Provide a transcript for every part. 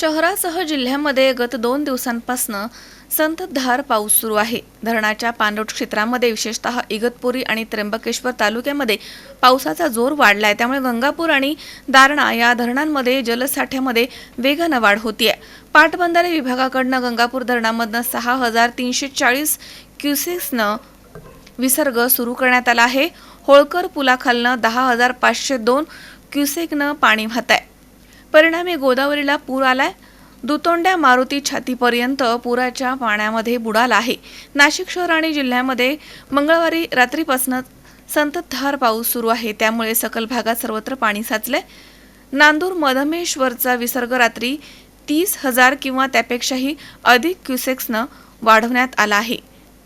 शहरासह जिल्ह्यामध्ये गत दोन दिवसांपासून संततधार पाऊस सुरू आहे. धरणाच्या पाणलोट क्षेत्रामध्ये विशेषतः इगतपुरी आणि त्र्यंबकेश्वर तालुक्यामध्ये पावसाचा जोर वाढला आहे त्यामुळे गंगापूर आणि दारणा या धरणांमध्ये जलसाठ्यामध्ये वेगानं वाढ होतीये. पाटबंधारे विभागाकडनं गंगापूर धरणामधनं सहा हजार तीनशे चाळीस क्युसेक्सनं विसर्ग सुरू करण्यात आला आहे. होळकर पुलाखालनं दहा हजार पाचशे दोन क्युसेकनं पाणी वाहत आहे परिणामी गोदावरीला पूर आलाय. दुतोंड्या मारुती छातीपर्यंत पुराच्या पाण्यामध्ये बुडाला आहे. नाशिक शहर आणि जिल्ह्यामध्ये मंगळवारी रात्रीपासून संततधार पाऊस सुरू आहे. त्यामुळे सकल भागात सर्वत्र पाणी साचलंय. नांदूर मधमेश्वरचा विसर्ग रात्री तीस हजार किंवा त्यापेक्षाही अधिक क्युसेक्सनं वाढवण्यात आला आहे.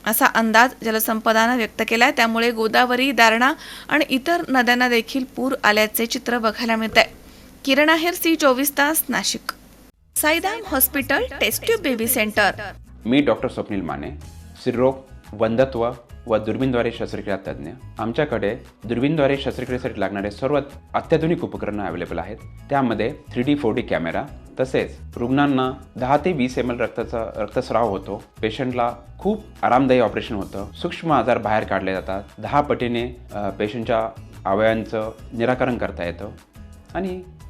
असा अंदाज जलसंपदानं व्यक्त केलाय. त्यामुळे गोदावरी दारणा आणि इतर नद्यांना देखील पूर आल्याचे चित्र बघायला मिळत आहे किरण आहेर सी चोवीस तास Nashik. Saidam hospital test tube baby centre. मी डॉक्टर स्वप्नील माने स्त्रीरोग वंधत्व व दुर्बीनद्वारे शस्त्रक्रिया तज्ज्ञ. आमच्याकडे दुर्बीनद्वारे शस्त्रक्रियेसाठी लागणारे सर्व अत्याधुनिक उपकरणं अवेलेबल आहेत. त्यामध्ये three D four D camera तसेच रुग्णांना दहा ते वीस एम एल रक्ताचा रक्तस्राव होतो. पेशंटला खूप आरामदायी ऑपरेशन होतं. सूक्ष्म आजार बाहेर काढले जातात. दहा पटीने पेशंटच्या अवयवांचं निराकरण करता येतं. आणि